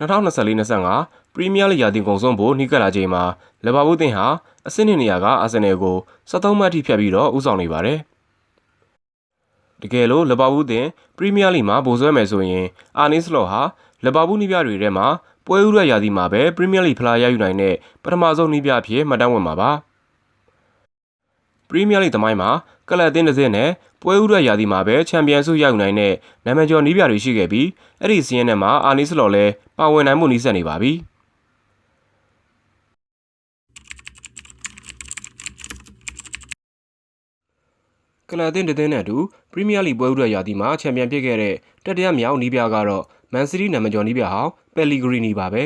2024-25ပရီးမီးယားလိရာသီကုန်ဆုံးဖို့နှိကပ်လာချိန်မှာလီဗာပူးတင်ဟာအဆင့်နှစ်နေရာကအာဆင်နယ်ကို73မှတ်ထိဖြတ်ပြီးတော့ဦးဆောင်နေပါတယ်။တကယ်လို့လီဗာပူးတင်ပရီးမီးယားလိမှာဗိုလ်စွဲမယ်ဆိုရင်အာနီးစလော့ဟာလီဗာပူးနီးပြတွေထဲမှာပွဲဥရရာသီမှာပဲပရီးမီးယားလိဖလားရယူနိုင်တဲ့ပထမဆုံးနီးပြအဖြစ်မှတ်တမ်းဝင်မှာပါ။ ပရီးမီးယားလိသမိုင်းမှာကလပ်အသင်းတစ်စင်းနဲ့ပွဲဥရရာသီမှာပဲချန်ပီယံဆုရယူနိုင်တဲ့နာမည်ကျော်နီးပြတွေရှိခဲ့ပြီးအဲ့ဒီစီးရင်ထဲမှာအာနီးစလော့လည်းပါဝင်နိုင်မှုနီးစပ်နေပါပြီ။ကလပ်အသင်းတစ်သင်းနဲ့အတူပရီးမီးယားလိပွဲဥရရာသီမှာချန်ပီယံဖြစ်ခဲ့တဲ့တတိယမြောက်နီးပြကတော့မန်စီးတီးနာမည်ကျော်နီးပြဟောင်းပယ်လီဂရီနီပါပဲ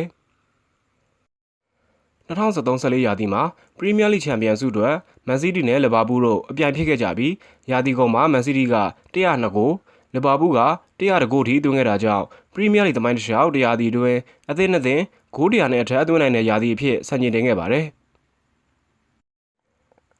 2013-14ရာသီမှာပရီးမီးယားလိချန်ပီယံဆုအတွက်မန်စီးတီးနဲ့လီဗာပူးတို့အပြိုင်ဖြစ်ခဲ့ကြပြီးရာသီကုန်မှာမန်စီးတီးက102ဂိုးလီဗာပူးက100ဂိုးထိသွင်းခဲ့တာကြောင့်ပရီးမီးယားလိသမိုင်းတစ်လျှောက်တရားသီတွင်အသင်းနှစ်သင်းဂိုး100နဲ့အထက်အသွင်းနိုင်တဲ့ရာသီအဖြစ်ဆန်ကျင်တင်ခဲ့ပါတယ်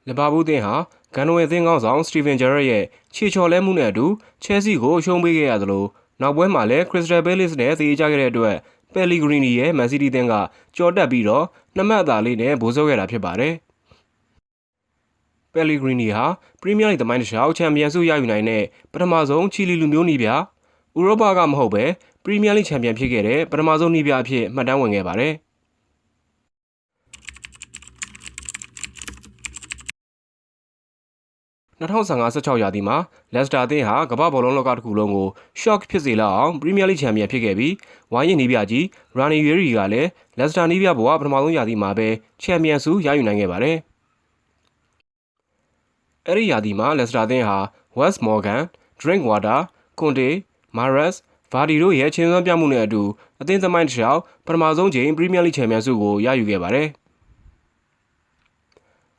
လီဗာပူးသင်းဟာဂန်နိုဝယ်သင်းကောင်းဆောင်စတီဗင်ဂျာရက်ရဲ့ခြေချော်လဲမှုနဲ့အတူချဲလ်ဆီကိုရှုံးပေးခဲ့ရသလိုနောက်ပွဲမှာလည်းခရစ္စတယ်ဘဲလစ်နဲ့သေချခဲ့တဲ့အတွက် ပယ်လီဂရီနီရဲ့မန်စီးတီးသင်းကကြော်တက်ပြီးတော့နှစ်မှတ်အသာလေးနဲ့ဗိုးစွဲခဲ့တာဖြစ်ပါတယ်ပယ်လီဂရီနီဟာပရီးမီးယားလိသမိုင်းတစ်လျှောက်ချန်ပီယံဆုရယူနိုင်တဲ့ပထမဆုံးချီလီလူမျိုးနီးပြဥရောပကမဟုတ်ပဲပရီးမီးယားလိချန်ပီယံဖြစ်ခဲ့တဲ့ပထမဆုံးနီးပြအဖြစ်မှတ်တမ်းဝင်ခဲ့ပါတယ် 2015-16ရာသီမှာလက်စတာအသင်းဟာကမ္ဘာဘောလုံးလောကတစ်ခုလုံးကို shock ဖြစ်စေလောက်အောင်ပရီးမီးယားလိချန်ပီယံဖြစ်ခဲ့ပြီးဝိုင်းရင်နီးပြကြီးရာနီယရီကလည်းလက်စတာနီးပြဘဝပထမဆုံးရာသီမှာပဲချန်ပီယံဆုရယူနိုင်ခဲ့ပါတယ်။အဲ့ဒီရာသီမှာလက်စတာအသင်းဟာ West Morgan, Drinkwater, Conte, Mares, Vardy တို့ရဲ့ချင်းစွမ်းပြမှုနဲ့အတူအသင်းသမိုင်းတစ်လျှောက်ပထမဆုံးချိန်ပရီးမီးယားလိချန်ပီယံဆုကိုရယူခဲ့ပါတယ်။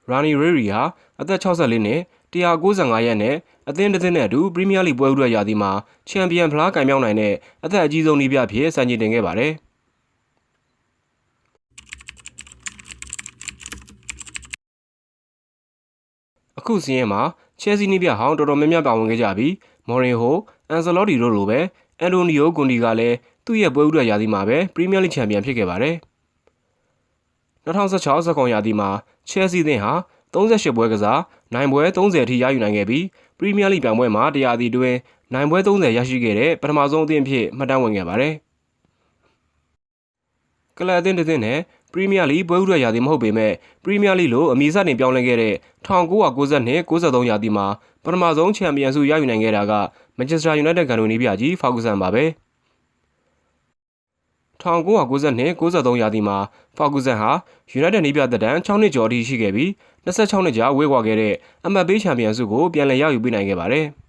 ရာနီရီရီဟာအသက်64နှစ် 195ရက်နဲ့အသင်းတစ်သင်းနဲ့အတူပရီးမီးယားလိပွဲဥရရာသီမှာချန်ပီယံဖလားကင်မြောက်နိုင်တဲ့အသက်အကြီးဆုံးနည်းပြဖြစ်စံချိန်တင်ခဲ့ပါတယ်။အခုစီးရင်မှာချဲလ်ဆီနီးပြဟောင်းတော်တော်များများပါဝင်ခဲ့ကြပြီးမော်ရင်ဟိုအန်ဆယ်လော့တီတို့လိုပဲအန်တိုနီယိုဂွန်ဒီကလည်းသူ့ရဲ့ပွဲဥရရာသီမှာပဲပရီးမီးယားလိချန်ပီယံဖြစ်ခဲ့ပါတယ်။2016-19ရာသီမှာချဲလ်ဆီသင်းဟာ 38ပွဲကစားနိုင်ပွဲ30အထိရယူနိုင်ခဲ့ပြီးပရီးမီးယားလိပြိုင်ပွဲမှာတရားသီတွင်နိုင်ပွဲ30ရရှိခဲ့တဲ့ပထမဆုံးအသင်းအဖြစ်မှတ်တမ်းဝင်ခဲ့ပါတယ်။ကလပ်အသင်းတစ်သင်းနဲ့ပရီးမီးယားလိပွဲဥရရာသီမဟုတ်ပေမဲ့ပရီးမီးယားလိလိုအမည်စတင်ပြောင်းလဲခဲ့တဲ့1992-93ရာသီမှာပထမဆုံးချန်ပီယံဆုရယူနိုင်ခဲ့တာကမန်ချက်စတာယူနိုက်တက်ကန်တိုနီးပြကြီးဖာဂူဆန်ပါပဲ။ 1992-93ရာသီမှာဖာဂူဆန်ဟာယူနိုက်တက်နီးပြသက်တမ်း6နှစ်ကျော်အထိရှိခဲ့ပြီး26နှစ်ကြာဝေးကွာခဲ့တဲ့အမတ်ပေးချန်ပီယံဆုကိုပြန်လည်ရယူပေးနိုင်ခဲ့ပါတယ်။